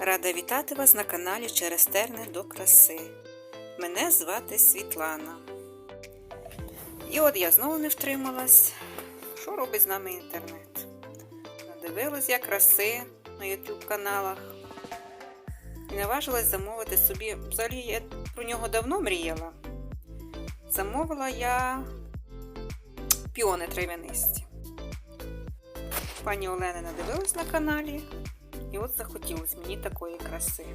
Рада вітати вас на каналі Через терни до краси. Мене звати Світлана. І от я знову не втрималась. Що робить з нами інтернет? Надивилась я краси на YouTube каналах. І наважилась замовити собі. Взагалі я про нього давно мріяла. Замовила я піони трав'янисті. Пані Олена надивилась на каналі. І от захотілося мені такої краси.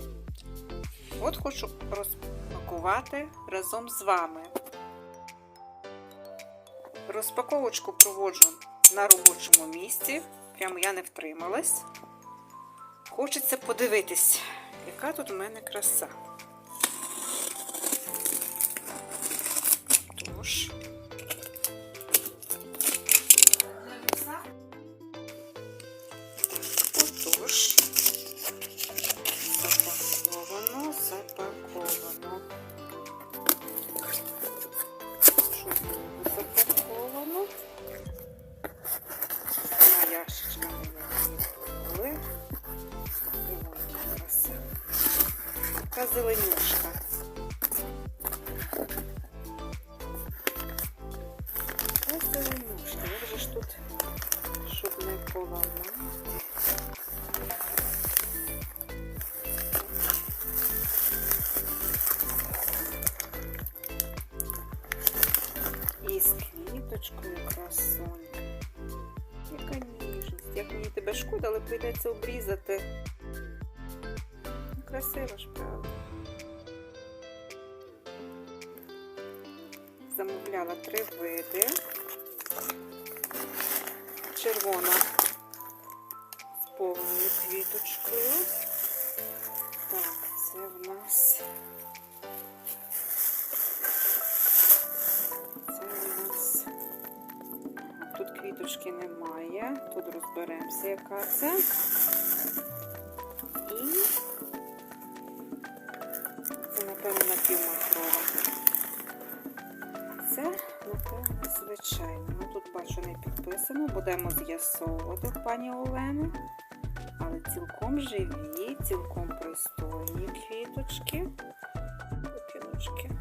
От хочу розпакувати разом з вами. Розпаковочку проводжу на робочому місці. Прямо я не втрималась. Хочеться подивитись, яка тут в мене краса. Така зеленюшка. Така зеленюшка. Як же ж тут, щоб не поламати? І з квіточкою красонька. Яка ніжність. Як мені тебе шкода, але прийдеться обрізати. Красиво ж, правда. Замовляла три види. Червона з повною квіточкою. Так, це в нас. Це у нас тут квіточки немає. Тут розберемося, яка це. І напівмахрова. Це, напевно, звичайно. Ну тут бачу не підписано. Будемо з'ясовувати пані Олени. Але цілком живі, цілком пристойні квіточки. Піночки.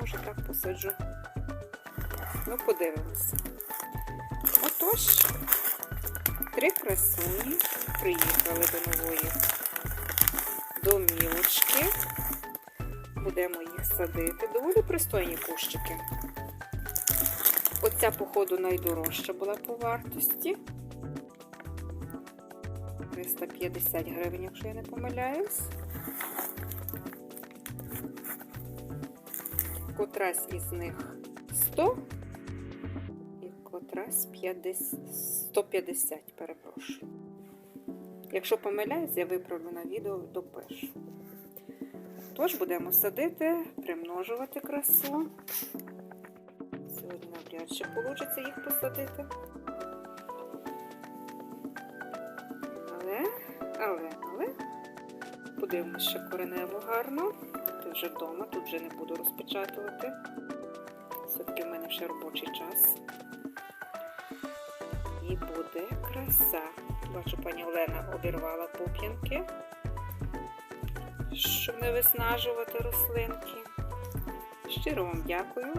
Може так посаджу. Ну, подивимося. Отож, три красуні приїхали до нової домівочки. Будемо їх садити. Доволі пристойні кущики. Оця, походу, найдорожча була по вартості. 350 гривень, якщо я не помиляюсь. Котрась із них 100 і котрась 50, 150, перепрошую. Якщо помиляюсь, я виправлю на відео допишу. Тож будемо садити, примножувати красу. Сьогодні навряд чи вийде їх посадити. Але, але, але подивимося ще коренево гарно. Ти вже вдома, тут вже не буду розпечатувати. Все-таки в мене ще робочий час. І буде краса. Бачу, пані Олена обірвала пуп'янки, щоб не виснажувати рослинки. Щиро вам дякую.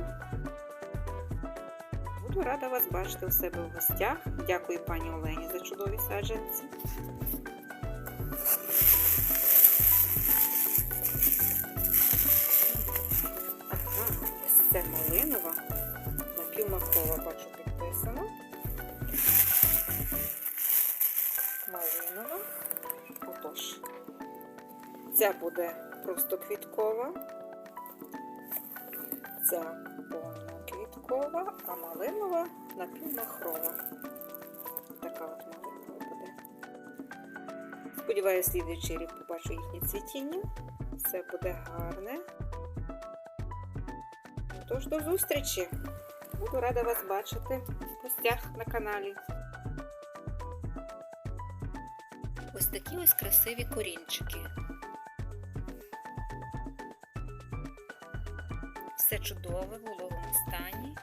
Буду рада вас бачити у себе в гостях. Дякую пані Олені за чудові саджанці. Ага, ось це малинова. Напівмахова, бачу, підписано. Малинова. Отож, ця буде просто квіткова. Ця повноквіткова, а малинова напівмахрова. Така от малинова буде. Сподіваюся, слідуючий рік побачу їхнє цвітіння. Все буде гарне. Тож до зустрічі! Буду рада вас бачити в гостях на каналі. Ось такі ось красиві корінчики. Чудове в вологому стані.